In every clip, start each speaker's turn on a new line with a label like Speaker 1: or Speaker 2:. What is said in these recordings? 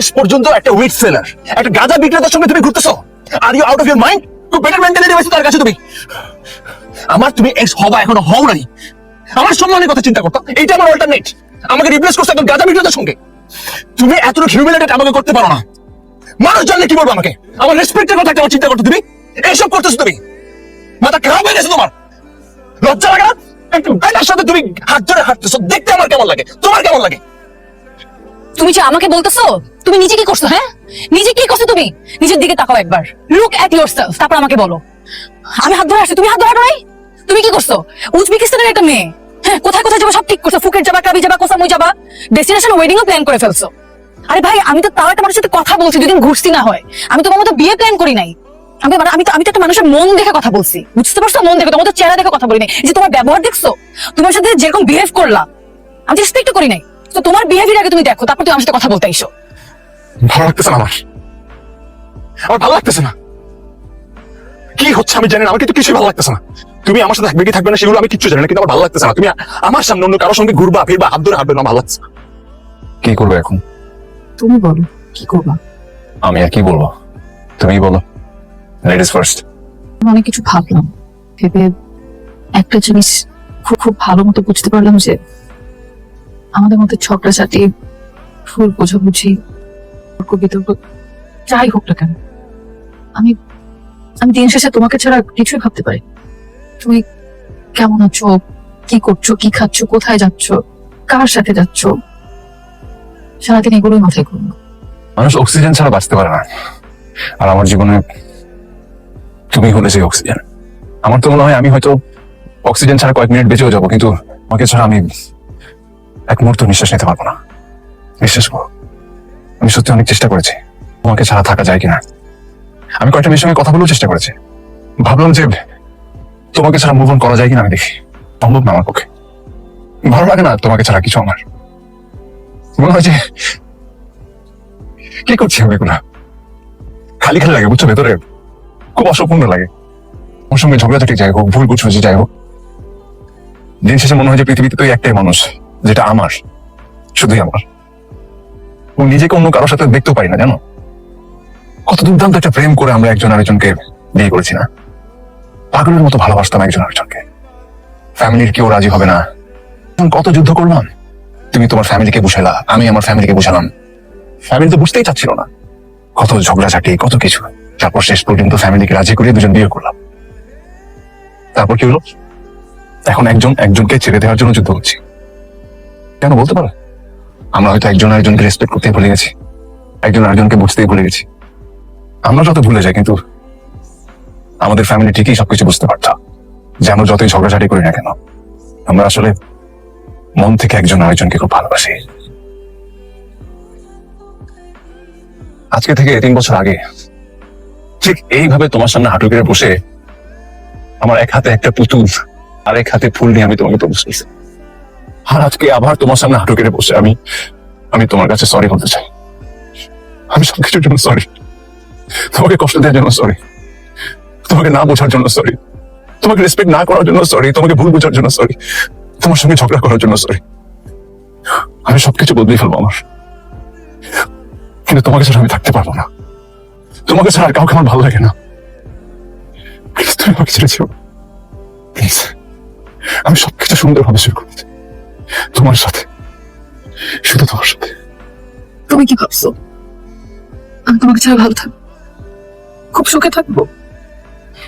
Speaker 1: শেষ পর্যন্ত একটা উইট সেলার একটা গাঁজা বিক্রেতার সঙ্গে তুমি ঘুরতেছো? আর you out of your mind to better mentality হয়েছে তার কাছে তুমি। আমার তুমি এক্স হবা, এখনও হও নাই। আমার সম্মানের কথা চিন্তা করতো, এইটা আমার অল্টারনেট আমাকে রিপ্লেস করছে একজন গাঁজা বিক্রেতার সঙ্গে। তুমি এতটুকু হিউমিলেটেড আমাকে করতে পারো না। মানুষ জানলে কি বলব আমাকে? আমার রেসপেক্টের কথা একটা চিন্তা করতো তুমি। এইসব করতেছো তুমি। মাথা খারাপ হয়ে গেছে তোমার। লজ্জা লাগে একটা বেটার সাথে তুমি হাত ধরে হাঁটতেছো। দেখতে আমার কেমন লাগে? তোমার কেমন লাগে?
Speaker 2: তুমি যে আমাকে বলতেছো? তুমি নিজে কি করছ হ্যাঁ? নিজে কি করছ তুমি? নিজের দিকে তাকাও একবার। লুক এট ইউর সেলফ তারপর আমাকে বলো। আমি হাত ধরে আসছি। তুমি হাত ধরে নাই? তুমি কি করছ? উজবেকিস্তানের একটা মেয়ে। হ্যাঁ কোথায় কোথায় যাব সব ঠিক করছ। ফুকেট যাবা কাবি যাবা কোসামুই যাবা। ডেস্টিনেশন ও প্ল্যান করে ফেলছো। আরে ভাই, আমি তো তাও একটা মানুষের সাথে কথা বলছি, দুদিন ঘুরছি না হয়। আমি তোমার মতো বিয়ে প্ল্যান করি নাই। আমি মানে আমি তো আমি তো একটা মানুষের মন দেখে কথা বলছি। বুঝতে পারছ? মন দেখে, তোমার তো চেহারা দেখে কথা বলি নাই। যে তোমার ব্যবহার দেখছ? তোমার সাথে যেরকম বিহেভ করলাম, আমি রেসপেক্ট করি নাই। তো তোমার বিহেভিয়ার আগে তুমি দেখো, তারপর তুমি আমার সাথে কথা বলতে আইসো।
Speaker 1: ভালো লাগতেছে না আমার। আমার ভালো লাগতেছে না। কি হচ্ছে আমি জানি না আমার কিন্তু কিছুই ভালো লাগতেছে না। তুমি আমার সাথে থাকবে কি থাকবে না সেগুলো আমি কিচ্ছু জানি না কিন্তু আমার ভালো লাগতেছে না। তুমি আমার সামনে অন্য কারোর সঙ্গে ঘুরবা ফিরবা হাত ধরে হাঁটবে না ভালো লাগছে কি করবে এখন?
Speaker 2: তুমি বলো কি করবা?
Speaker 1: আমি আর কি বলব। তুমি বলো। লেডিস ফার্স্ট
Speaker 2: অনেক কিছু ভাবলাম। ভেবে একটা জিনিস খুব খুব ভালো মতো বুঝতে পারলাম যে আমাদের মধ্যে ঝগড়াঝাটি ভুল বোঝাবুঝি তর্ক বিতর্ক যাই হোক না কেন, আমি আমি দিন শেষে তোমাকে ছাড়া কিছুই ভাবতে পারি তুমি কেমন আছো? কি করছ? কি খাচ্ছ? কোথায় যাচ্ছ? কার সাথে যাচ্ছ? সারাদিন এগুলোই মাথায়
Speaker 1: মানুষ অক্সিজেন ছাড়া বাঁচতে পারে না। আর আমার জীবনে তুমি হলে সেই অক্সিজেন আমার তো মনে হয় আমি হয়তো অক্সিজেন ছাড়া কয়েক মিনিট বেঁচেও যাব, কিন্তু তোমাকে ছাড়া আমি এক মুহূর্ত নিঃশ্বাস নিতে পারব না। বিশ্বাস করো। আমি সত্যি অনেক চেষ্টা করেছি। তোমাকে ছাড়া থাকা যায় কিনা? আমি কয়েকটা মেয়ের সঙ্গে কথা বলেও চেষ্টা করেছি। ভাবলাম যে তোমাকে ছাড়া মুভ অন করা যায় কিনা আমি দেখি। সম্ভব না আমার পক্ষে। ভালো লাগে না তোমাকে ছাড়া কিছু আমার। মনে হয় যে কি করছি আমি এগুলা? খালি খালি লাগে বুঝছ ভেতরে? খুব অসম্পূর্ণ লাগে। ওর সঙ্গে ঝগড়াঝাটি যাই হোক, ভুল বুঝছি যাই হোক। দিন শেষে মনে হয় যে পৃথিবীতে তো একটাই মানুষ, যেটা আমার, শুধুই আমার। ও নিজেকে অন্য কারোর সাথে দেখতেও পারি না, জানো? কত দুর্দান্ত একটা প্রেম করে আমরা একজন আরেকজনকে বিয়ে করেছি না? পাগলের মতো ভালোবাসতাম একজন আরেকজনকে। ফ্যামিলির কেউ রাজি হবে না। কত যুদ্ধ করলাম? তুমি তোমার ফ্যামিলিকে বুঝালা আমি আমার ফ্যামিলিকে বুঝালাম। ফ্যামিলি তো বুঝতেই চাচ্ছিল না। কত ঝগড়াঝাটি, কত কিছু। তারপর শেষ পর্যন্ত ফ্যামিলিকে রাজি করিয়ে দুজন বিয়ে করলাম। তারপর কি হলো? এখন একজন একজনকে ছেড়ে দেওয়ার জন্য যুদ্ধ হচ্ছে কেন বলতে পারো? আমরা হয়তো একজন আরেকজনকে রেসপেক্ট করতে ভুলে গেছি। একজন আরেকজনকে বুঝতেই ভুলে গেছি। আমরা যত ভুলে যাই, কিন্তু আমাদের ফ্যামিলি ঠিকই সবকিছু বুঝতে পারতাম যে আমরা যতই ঝগড়াঝাটি করি না কেন, আমরা আসলে মন থেকে একজন আরেকজনকে খুব ভালোবাসি। আজকে থেকে তিন বছর আগে, ঠিক এইভাবে তোমার সামনে হাঁটু গেড়ে বসে আমার এক হাতে একটা পুতুল আর এক হাতে ফুল নিয়ে আমি তোমাকে প্রপোজ করছি। আর আজকে আবার তোমার সামনে হাঁটু গেড়ে বসে আমি আমি তোমার কাছে সরি বলতে চাই। আমি সবকিছুর জন্য সরি তোমাকে কষ্ট দেওয়ার জন্য সরি তোমাকে না বোঝার জন্য সরি তোমাকে রেসপেক্ট না করার জন্য সরি তোমাকে ভুল বোঝার জন্য সরি তোমার সঙ্গে ঝগড়া করার জন্য সরি আমি সবকিছু বদলে ফেলব আমার। কিন্তু তোমাকে ছাড়া আমি থাকতে পারব না। তোমাকে ছাড়া কাউকে আমার ভালো লাগে না। তুমি আমাকে ছেড়ে যেও প্লিজ আমি সবকিছু সুন্দরভাবে শুরু করতে। তোমার সাথে। শুধু তোমার সাথে।
Speaker 2: তুমি কি ভাবছ? আমি তোমাকে ছাড়া ভালো থাকব। খুব সুখে থাকব।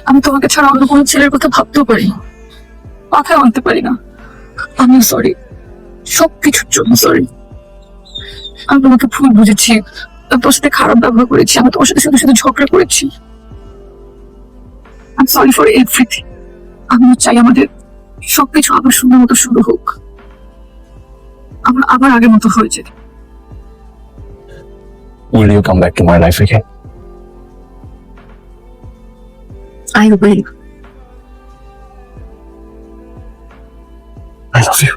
Speaker 2: আমি তোমাকে ছাড়া অন্য কোনো ছেলের কথা ভাবতেও পারি মাথায় আনতে পারি না। আমি সরি সব কিছুর জন্য সরি আমি তোমাকে ভুল বুঝেছি। তোর সাথে খারাপ ব্যবহার করেছি। আমি তোমার সাথে শুধু শুধু ঝগড়া করেছি। আমি সরি ফর এভরিথিং আমি চাই আমাদের সবকিছু আবার সুন্দর মতো শুরু হোক। আমরা আবার আগের মতো হয়ে যাই
Speaker 1: Will you come back to my life again?
Speaker 2: I will. I love you.